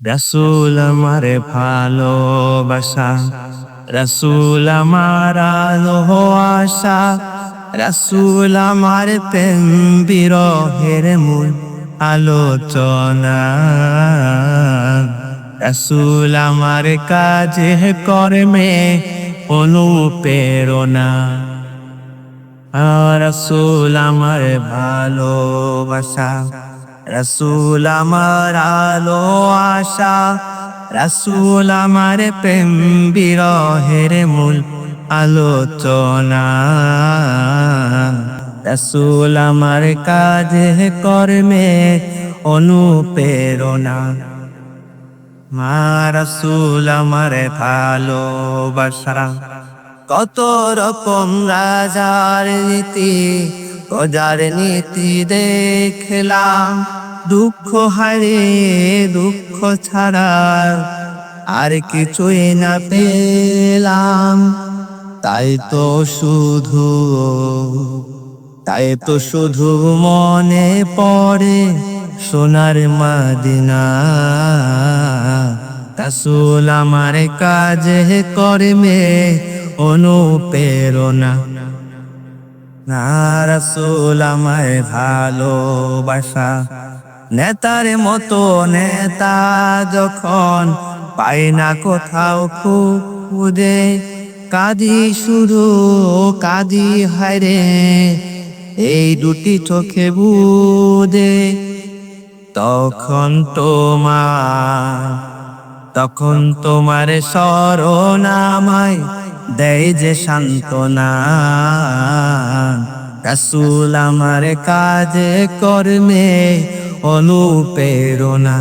রসুল আমার ভালোবাসা, রসুল আমার আশা, রসুল আমার প্রেম বিরহের মূল আলোচনা। রসুল আমার কাজে কর্মে অনুপ্রেরণা। রসুল আমার ভালোবাসা রসুল আমার আলো, আশা। রসুল আমার প্রেম, বিরহের মূল আলোচনা। রসুল আমার কাজে, কর্মে অনুপ্রেরণা। মা রসুল আমার ভালোবাসা। কত রকম রাজার নীতি গজার নীতি দেখলাম। দুঃখ হারে, দুঃখ ছাড়া আর কিছুই না পেলাম। তাই তো শুধু, তাই তো শুধু মনে পড়ে সোনার মাদিনা। রসুল আমার কাজে কর্মে অনুপ্রেরণা। না রসুল আমায় ভালোবাসা। নেতার মতো নেতা যখন পাই না কোথাও খুদে, কাদি শুধু কাদি হায়রে এই দুটি চোখে বুদে। তখন তোমার তখন তোমার স্মরণামায় দেয় যে সান্ত্বনা। রসুল আমার কাজে কর্মে অনুপ্রেরণা।